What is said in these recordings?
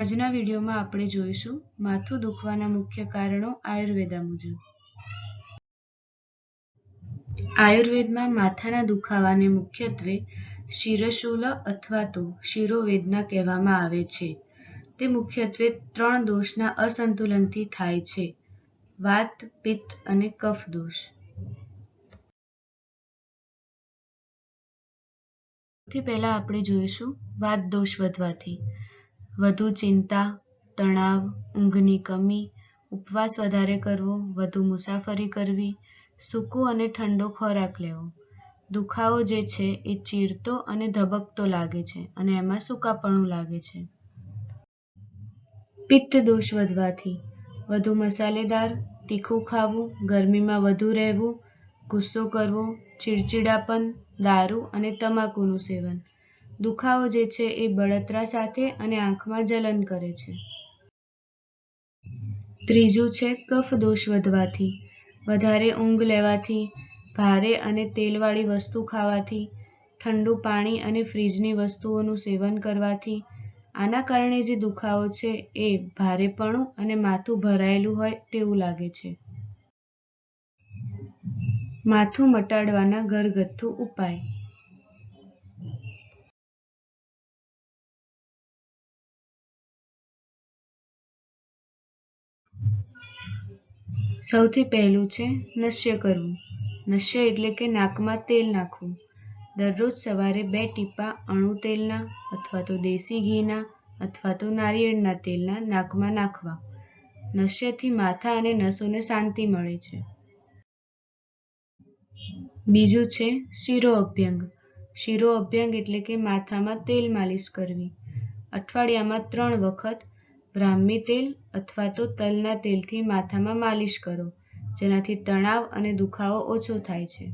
આજના વિડીયોમાં આપણે જોઈશું માથું દુખવાના મુખ્ય કારણો આયુર્વેદા મુજબ. આયુર્વેદમાં માથાના દુખાવાને મુખ્યત્વે શિરશૂલ અથવા તો શિરોવેદના કહેવામાં આવે છે. તે મુખ્યત્વે ત્રણ દોષના અસંતુલનથી થાય છે. વાત, પિત્ત અને કફ દોષ. સૌથી પહેલા આપણે જોઈશું વાત દોષ વધવાથી. વધુ ચિંતા, તણાવ, ઊંઘની કમી, ઉપવાસ વધારે કરવો, વધુ મુસાફરી કરવી, સૂકું અને ઠંડો ખોરાક લેવો. દુખાવો જે છે એ ચીરતો અને ધબકતો લાગે છે અને એમાં સૂકાપણું લાગે છે. પિત્ત દોષ વધવાથી વધુ મસાલેદાર, તીખું ખાવું, ગરમીમાં વધુ રહેવું, ગુસ્સો કરવો, ચીડચીડાપન, દારૂ અને તમાકુનું સેવન. દુખાવો જે છે એ બળતરા સાથે અને આંખમાં જલન કરે છે. ત્રીજું છે કફ દોષ વધવાથી. વધારે ઊંઘ લેવાથી, ભારે અને તેલવાળી વસ્તુ ખાવાથી, ઠંડુ પાણી અને ફ્રીજની વસ્તુઓનું સેવન કરવાથી. આના કારણે જે દુખાવો છે એ ભારેપણું અને માથું ભરાયેલું હોય તેવું લાગે છે. માથું મટાડવાના ઘરગથ્થુ ઉપાય. સૌથી પહેલું છે નશ્ય કરવું. નશ્ય એટલે કે નાકમાં તેલ નાખવું. દરરોજ સવારે બે ટીપા અણુ તેલના અથવા તો દેશી ઘીના અથવા તો નારિયેળના તેલના નાકમાં નાખવા. નશ્યથી માથા અને નસોને શાંતિ મળે છે. બીજું છે શિરો અભ્યંગ. શિરો અભ્યંગ એટલે કે માથામાં તેલ માલિશ કરવી. અઠવાડિયામાં ત્રણ વખત બ્રાહ્મી તેલ અથવા તો તલના તેલથી માથામાં માલિશ કરો, જેનાથી તણાવ અને દુખાવો ઓછો થાય છે.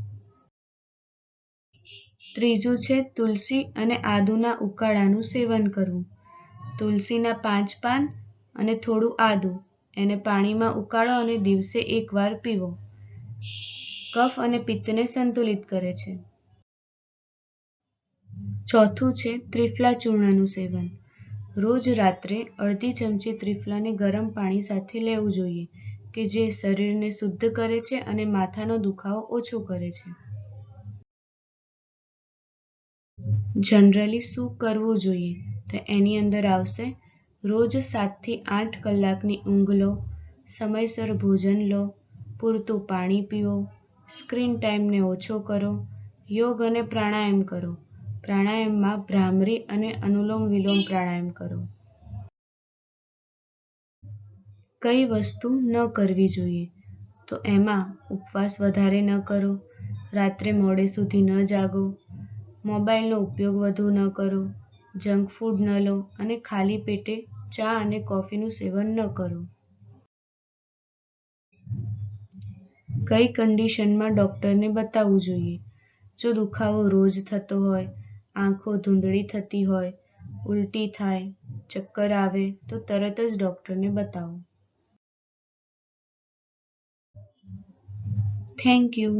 ત્રીજું છે તુલસી અને આદુના ઉકાળાનું સેવન કરવું. તુલસીના પાંચ પાન અને થોડું આદુ, એને પાણીમાં ઉકાળો અને દિવસે એકવાર પીવો. કફ અને પિત્તને સંતુલિત કરે છે. ચોથું છે ત્રિફલા ચૂર્ણનું સેવન. રોજ રાત્રે અડધી ચમચી ત્રિફલાને ગરમ પાણી સાથે લેવું જોઈએ, કે જે શરીરને શુદ્ધ કરે છે અને માથાનો દુખાવો ઓછો કરે છે. જનરલી શું કરવું જોઈએ? તો એની અંદર આવશે, રોજ સાતથી આઠ કલાકની ઊંઘ લો સમયસર ભોજન લો, પૂરતું પાણી પીવો સ્ક્રીન ટાઈમને ઓછો કરો, યોગ અને પ્રાણાયામ કરો. પ્રાણાયામમાં ભ્રામરી અને અનુલોમ વિલોમ પ્રાણાયામ કરો. કઈ વસ્તુ ન કરવી જોઈએ, તો એમાં ઉપવાસ વધારે ન કરો, રાત્રે મોડે સુધી ન જાગો, મોબાઈલનો ઉપયોગ વધુ ન કરો, જંક ફૂડ ન લો અને ખાલી પેટે ચા અને કોફીનું સેવન ન કરો. કઈ કન્ડિશનમાં ડૉક્ટરને બતાવવું જોઈએ? જો દુખાવો રોજ થતો હોય આંખો ધૂંધળી થતી હોય, ઉલટી થાય, ચક્કર આવે, તો તરત જ ડૉક્ટરને બતાવો. Thank you